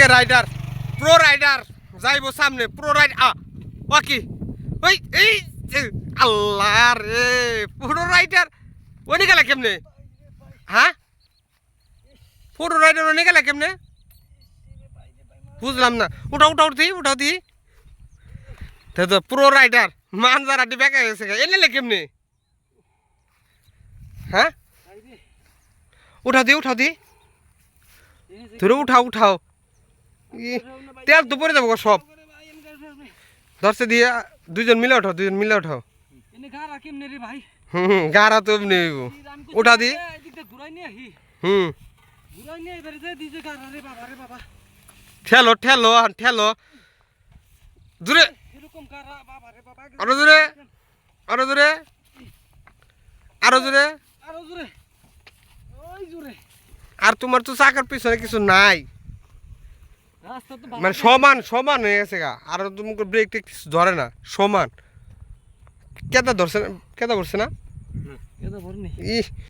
ওকে rider, pro rider, যাইব সামনে, pro ride, আ ওকে ওই, এই আল্লাহ রে, প্রো রাইডার ওনে গেলা কেমনে? হ্যাঁ? প্রো রাইডার ওনে গেলা কেমনে? বুঝলাম না, উঠা উঠা, উঠি উঠাও দি তো প্রো রাইডার মান যারা দি বেকা গেছে। এনে কেমনে? হ্যাঁ? উঠাও দি উঠাও দি। ধরে, উঠাও উঠাও। তেল তো পরে যাব সব। ধরছে দিয়ে দুজন মিলে উঠাও দুজন মিলে হুম হুম গাড়া তো এমনি আহি। হুম। ঠেলো ঠেলো ঠেলো। জোরে এরকম গা রা বাবা আরও জোরে আরও জোরে আরও জোরে আরও তোমার তো চাকার পিছনে কিছু নাই। মানে সমান সমান হয়ে গেছে গা। আর তোমাকে ব্রেক টেক ধরে না সমান। কেদা ধরছে না? কেদা ধরছে না? ই